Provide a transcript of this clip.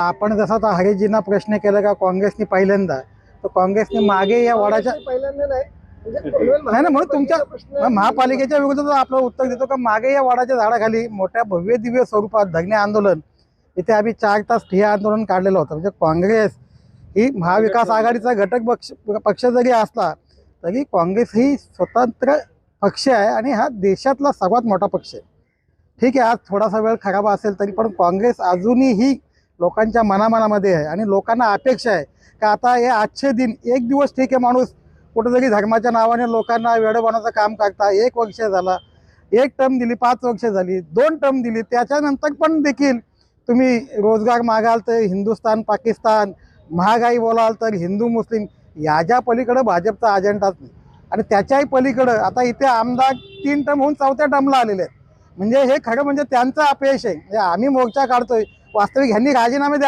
आपण जसा आता हरिजींना प्रश्न केला का काँग्रेसने पहिल्यांदा तर काँग्रेसने मागे या वडाच्या पहिल्यांदा नाही म्हणजे नाही ना म्हणून तुमच्या महापालिकेच्या विरोधात आपलं उत्तर देतो का? मागे या वडाच्या झाडाखाली मोठ्या भव्य दिव्य स्वरूपात धरणे आंदोलन. इथे आम्ही चार तास ठिय्या आंदोलन काढलेलं होतं. म्हणजे काँग्रेस ही महाविकास आघाडीचा घटक पक्ष पक्ष जरी असला तरी काँग्रेस ही स्वतंत्र पक्ष आहे आणि हा देशातला सर्वात मोठा पक्ष आहे. ठीक आहे आज थोडासा वेळ खराब असेल तरी पण काँग्रेस अजूनही लोकांच्या मनामनामध्ये आहे आणि लोकांना अपेक्षा आहे का आता हे आजचे दिन एक दिवस ठीक आहे माणूस कुठेतरी धर्माच्या नावाने लोकांना वेळ बनवायचं काम करता एक वर्ष झाला एक टर्म दिली पाच वर्ष झाली दोन टर्म दिली त्याच्यानंतर पण देखील तुम्ही रोजगार मागाल तर हिंदुस्थान पाकिस्तान महागाई बोलाल तर हिंदू मुस्लिम याच्या पलीकडं भाजपचा अजेंडाच नाही. आणि त्याच्याही पलीकडं आता इथे आमदार तीन टर्म होऊन चौथ्या टर्मला आलेले आहेत. म्हणजे हे खरं म्हणजे त्यांचं अपयश आहे. म्हणजे आम्ही मोर्चा काढतोय वास्तविक ह्यांनी राजीनामे द्या.